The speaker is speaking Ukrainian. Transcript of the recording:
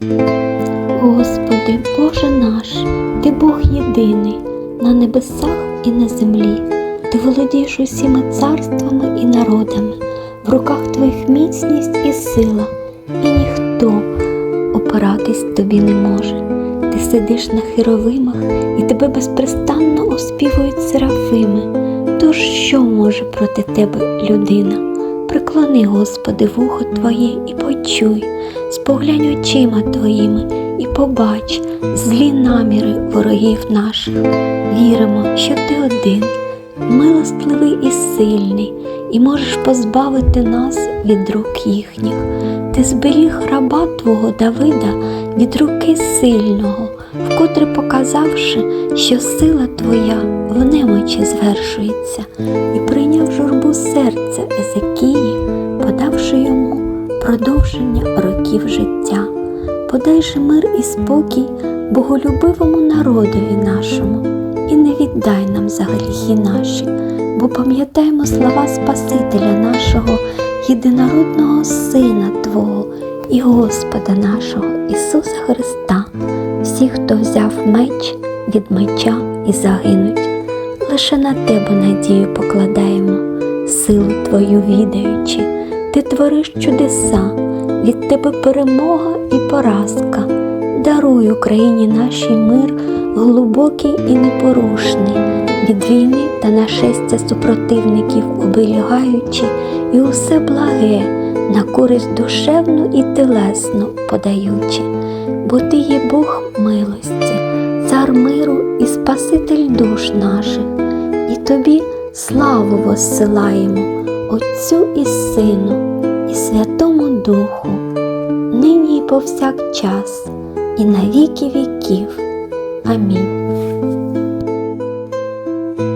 Господи, Боже наш, Ти Бог єдиний на небесах і на землі. Ти володієш усіма царствами і народами, в руках Твоїх міцність і сила, і ніхто опиратись тобі не може. Ти сидиш на херовимах, і тебе безпрестанно оспівують серафими. Тож що може проти тебе людина? Приклони, Господи, вухо Твоє і почуй, споглянь очима Твоїми і побач злі наміри ворогів наших. Віримо, що Ти один, милостливий і сильний, і можеш позбавити нас від рук їхніх. Ти зберіг раба Твого Давида від руки сильного, вкотре показавши, що сила Твоя в немочі звершується, і прийняв журбу серця Езекії, подавши йому продовження років життя. Подай же мир і спокій боголюбивому народові нашому, і не віддай нам за гріхи наші, бо пам'ятаємо слова Спасителя нашого, єдинородного Сина Твого і Господа нашого Ісуса Христа, всі, хто взяв меч від меча і загинуть. Лише на тебе надію покладаємо, силу Твою відаючи, ти твориш чудеса, від тебе перемога і поразка. Даруй Україні нашій мир глибокий і непорушний, від війни та нашестя супротивників оберігаючи, і усе благе на користь душевну і телесну подаючи, бо ти є Бог милості, цар миру і Спаситель душ наших, і тобі славу воссилаємо, Отцю і Сину, і Святому Духу, нині і повсякчас, і на віки віків. Амінь.